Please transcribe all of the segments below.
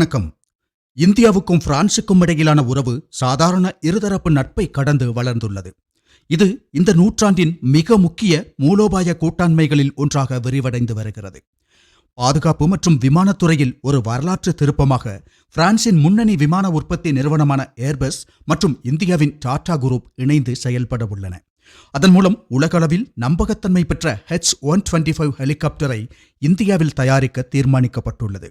வணக்கம். இந்தியாவுக்கும் பிரான்சுக்கும் இடையிலான உறவு சாதாரண இருதரப்பு நட்பை கடந்து வளர்ந்துள்ளது. இது இந்த நூற்றாண்டின் மிக முக்கிய மூலோபாய கூட்டாண்மைகளில் ஒன்றாக விரிவடைந்து வருகிறது. பாதுகாப்பு மற்றும் விமானத்துறையில் ஒரு வரலாற்று திருப்பமாக பிரான்சின் முன்னணி விமான உற்பத்தி நிறுவனமான ஏர்பஸ் மற்றும் இந்தியாவின் டாடா குரூப் இணைந்து செயல்பட உள்ளன. அதன் மூலம் உலகளவில் நம்பகத்தன்மை பெற்ற ஹெச் ஒன் டுவெண்ட்டி ஃபைவ் ஹெலிகாப்டரை இந்தியாவில் தயாரிக்க தீர்மானிக்கப்பட்டுள்ளது.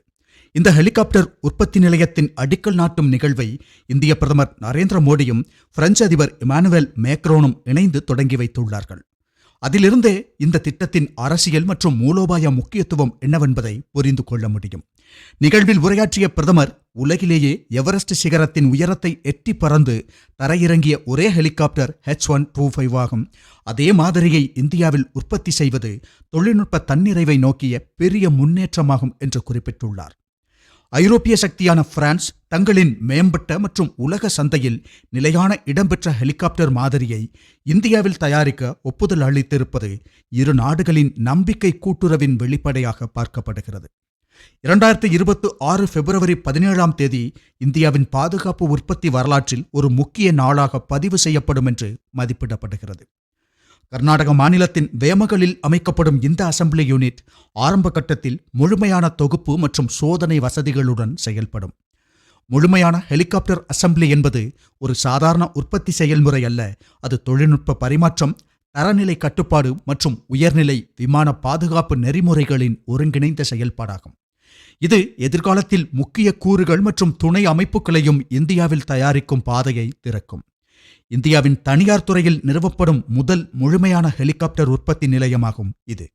இந்த ஹெலிகாப்டர் உற்பத்தி நிலையத்தின் அடிக்கல் நாட்டும் நிகழ்வை இந்திய பிரதமர் நரேந்திர மோடியும் பிரெஞ்சு அதிபர் இமானுவேல் மேக்ரோனும் இணைந்து தொடங்கி வைத்துள்ளார்கள். அதிலிருந்தே இந்த திட்டத்தின் அரசியல் மற்றும் மூலோபாய முக்கியத்துவம் என்னவென்பதை புரிந்து கொள்ள முடியும். நிகழ்வில் உரையாற்றிய பிரதமர் உலகிலேயே எவரெஸ்ட் சிகரத்தின் உயரத்தை எட்டி பறந்து தரையிறங்கிய ஒரே helicopter H one two five ஆகும். அதே மாதிரியை இந்தியாவில் உற்பத்தி செய்வது தொழில்நுட்ப தன்னிறைவை நோக்கிய பெரிய முன்னேற்றமாகும் என்று குறிப்பிட்டுள்ளார். ஐரோப்பிய சக்தியான பிரான்ஸ் தங்களின் மேம்பட்ட மற்றும் உலக சந்தையில் நிலையான இடம்பெற்ற ஹெலிகாப்டர் மாதிரியை இந்தியாவில் தயாரிக்க ஒப்புதல் அளித்திருப்பது இரு நாடுகளின் நம்பிக்கை கூட்டுறவின் வெளிப்படையாக பார்க்கப்படுகிறது. இரண்டாயிரத்தி இருபத்தி ஆறு பிப்ரவரி பதினேழாம் தேதி இந்தியாவின் பாதுகாப்பு உற்பத்தி வரலாற்றில் ஒரு முக்கிய நாளாக பதிவு செய்யப்படும் என்று மதிப்பிடப்படுகிறது. கர்நாடக மாநிலத்தின் வேமகளில் அமைக்கப்படும் இந்த அசெம்பிளி யூனிட் ஆரம்ப கட்டத்தில் முழுமையான தொகுப்பு மற்றும் சோதனை வசதிகளுடன் செயல்படும். முழுமையான ஹெலிகாப்டர் அசெம்பிளி என்பது ஒரு சாதாரண உற்பத்தி செயல்முறை அல்ல. அது தொழில்நுட்ப பரிமாற்றம் தரநிலை கட்டுப்பாடு மற்றும் உயர்நிலை விமான பாதுகாப்பு நெறிமுறைகளின் ஒருங்கிணைந்த செயல்பாடாகும். இது எதிர்காலத்தில் முக்கிய கூறுகள் மற்றும் துணை அமைப்புகளையும் இந்தியாவில் தயாரிக்கும் பாதையை திறக்கும். இந்தியாவின் தனியார் துறையில் நிறுவப்படும் முதல் முழுமையான ஹெலிகாப்டர் உற்பத்தி நிலையமாகும் இது.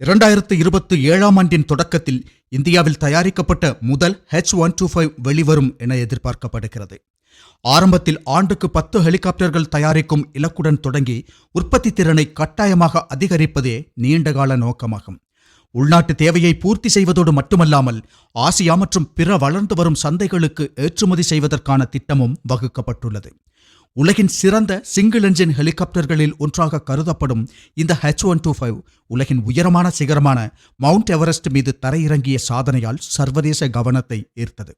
இரண்டாயிரத்து இருபத்தி ஏழாம் ஆண்டின் தொடக்கத்தில் இந்தியாவில் தயாரிக்கப்பட்ட முதல் ஹெச் ஒன் டூ ஃபைவ் வெளிவரும் என எதிர்பார்க்கப்படுகிறது. ஆரம்பத்தில் ஆண்டுக்கு பத்து ஹெலிகாப்டர்கள் தயாரிக்கும் இலக்குடன் தொடங்கி உற்பத்தி திறனை கட்டாயமாக அதிகரிப்பதே நீண்டகால நோக்கமாகும். உள்நாட்டு தேவையை பூர்த்தி செய்வதோடு மட்டுமல்லாமல் ஆசியா மற்றும் பிற வளர்ந்து வரும் சந்தைகளுக்கு ஏற்றுமதி செய்வதற்கான திட்டமும் வகுக்கப்பட்டுள்ளது. உலகின் சிறந்த சிங்கிள் என்ஜின் ஹெலிகாப்டர்களில் ஒன்றாக கருதப்படும் இந்த ஹெச் ஒன் டூ ஃபைவ் உலகின் உயரமான சிகரமான மவுண்ட் எவரெஸ்ட் மீது தரையிறங்கிய சாதனையால் சர்வதேச கவனத்தை ஈர்த்தது.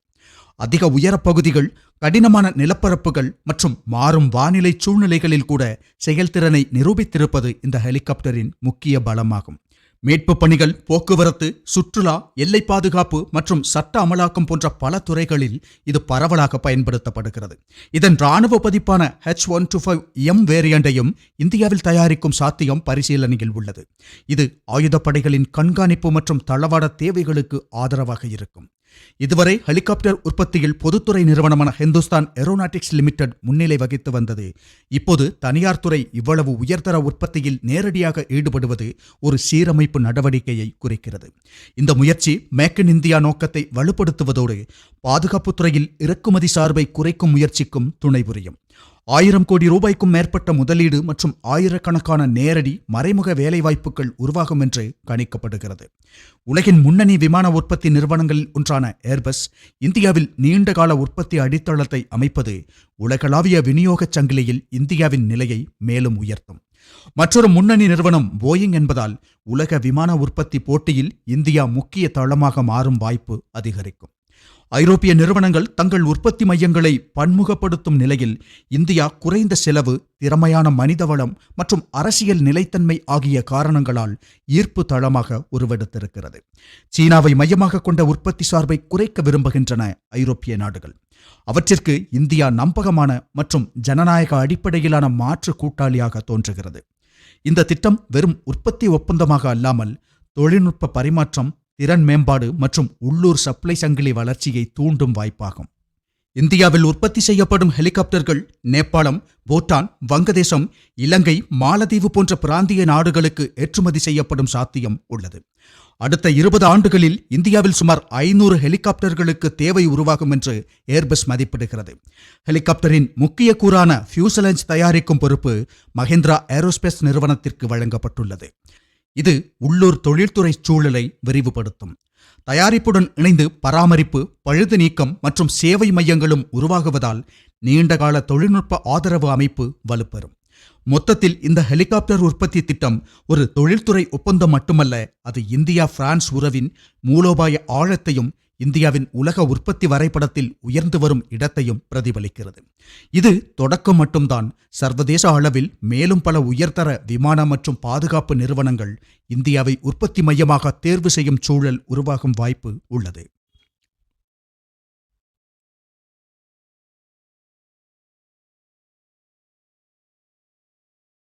அதிக உயரப்பகுதிகள் கடினமான நிலப்பரப்புகள் மற்றும் மாறும் வானிலை சூழ்நிலைகளில் கூட செயல்திறனை நிரூபித்திருப்பது இந்த ஹெலிகாப்டரின் முக்கிய பலமாகும். மீட்பு பணிகள் போக்குவரத்து சுற்றுலா எல்லை பாதுகாப்பு மற்றும் சட்ட அமலாக்கம் போன்ற பல துறைகளில் இது பரவலாக பயன்படுத்தப்படுகிறது. இதன் ராணுவ பதிப்பான H one two five M வேரியண்டையும் இந்தியாவில் தயாரிக்கும் சாத்தியம் பரிசீலனையில் உள்ளது. இது ஆயுதப்படைகளின் கண்காணிப்பு மற்றும் தளவாட தேவைகளுக்கு ஆதரவாக இருக்கும். இதுவரை ஹெலிகாப்டர் உற்பத்தியில் பொதுத்துறை நிறுவனமான ஹிந்துஸ்தான் ஏரோநாட்டிக்ஸ் லிமிடெட் முன்னிலை வகித்து வந்தது. இப்போது தனியார் துறை இவ்வளவு உயர்தர உற்பத்தியில் நேரடியாக ஈடுபடுவது ஒரு சீரமைப்பு நடவடிக்கையை குறிக்கிறது. இந்த முயற்சி மேக் இன் இந்தியா நோக்கத்தை வலுப்படுத்துவதோடு பாதுகாப்புத் துறையில் இறக்குமதி சார்பை குறைக்கும் முயற்சிக்கும் துணை புரியும். ஆயிரம் கோடி ரூபாய்க்கும் மேற்பட்ட முதலீடு மற்றும் ஆயிரக்கணக்கான நேரடி மறைமுக வேலைவாய்ப்புகள் உருவாகும் என்று கணிக்கப்படுகிறது. உலகின் முன்னணி விமான உற்பத்தி நிறுவனங்களில் ஒன்றான ஏர்பஸ் இந்தியாவில் நீண்டகால உற்பத்தி அடித்தளத்தை அமைப்பது உலகளாவிய விநியோகச் சங்கிலியில் இந்தியாவின் நிலையை மேலும் உயர்த்தும். மற்றொரு முன்னணி நிறுவனம் போயிங் என்பதால் உலக விமான உற்பத்தி போட்டியில் இந்தியா முக்கிய தளமாக மாறும் வாய்ப்பு அதிகரிக்கும். ஐரோப்பிய நிறுவனங்கள் தங்கள் உற்பத்தி மையங்களை பன்முகப்படுத்தும் நிலையில் இந்தியா குறைந்த செலவு திறமையான மனிதவளம் மற்றும் அரசியல் நிலைத்தன்மை ஆகிய காரணங்களால் ஈர்ப்பு தளமாக உருவெடுத்திருக்கிறது. சீனாவை மையமாக கொண்ட உற்பத்தி சார்பை குறைக்க விரும்புகின்றன ஐரோப்பிய நாடுகள். அவற்றிற்கு இந்தியா நம்பகமான மற்றும் ஜனநாயக அடிப்படையிலான மாற்று கூட்டாளியாக தோன்றுகிறது. இந்த திட்டம் வெறும் உற்பத்தி ஒப்பந்தமாக அல்லாமல் தொழில்நுட்ப பரிமாற்றம் திறன் மேம்பாடு மற்றும் உள்ளூர் சப்ளை சங்கிலி வளர்ச்சியை தூண்டும் வாய்ப்பாகும். இந்தியாவில் உற்பத்தி செய்யப்படும் ஹெலிகாப்டர்கள் நேபாளம் பூட்டான் வங்கதேசம் இலங்கை மாலத்தீவு போன்ற பிராந்திய நாடுகளுக்கு ஏற்றுமதி செய்யப்படும் சாத்தியம் உள்ளது. அடுத்த இருபது ஆண்டுகளில் இந்தியாவில் சுமார் ஐநூறு ஹெலிகாப்டர்களுக்கு தேவை உருவாகும் என்று ஏர்பஸ் மதிப்பிடுகிறது. ஹெலிகாப்டரின் முக்கிய கூறான ஃபியூசலஞ்ச் தயாரிக்கும் பொறுப்பு மஹிந்திரா ஏரோஸ்பேஸ் நிறுவனத்திற்கு வழங்கப்பட்டுள்ளது. இது உள்ளூர் தொழில்துறை சூழலை விரிவுபடுத்தும். தயாரிப்புடன் இணைந்து பராமரிப்பு பழுது நீக்கம் மற்றும் சேவை மையங்களும் உருவாகுவதால் நீண்டகால தொழில்நுட்ப ஆதரவு அமைப்பு வலுப்பெறும். மொத்தத்தில் இந்த ஹெலிகாப்டர் உற்பத்தி திட்டம் ஒரு தொழில்துறை ஒப்பந்தம் மட்டுமல்ல அது இந்தியா பிரான்ஸ் உறவின் மூலோபாய ஆழத்தையும் இந்தியாவின் உலக உற்பத்தி வரைபடத்தில் உயர்ந்து வரும் இடத்தையும் பிரதிபலிக்கிறது. இது தொடக்கம் மட்டும்தான். சர்வதேச அளவில் மேலும் பல உயர்தர விமான மற்றும் பாதுகாப்பு நிறுவனங்கள் இந்தியாவை உற்பத்தி மையமாக தேர்வு செய்யும் சூழல் உருவாகும் வாய்ப்பு உள்ளது.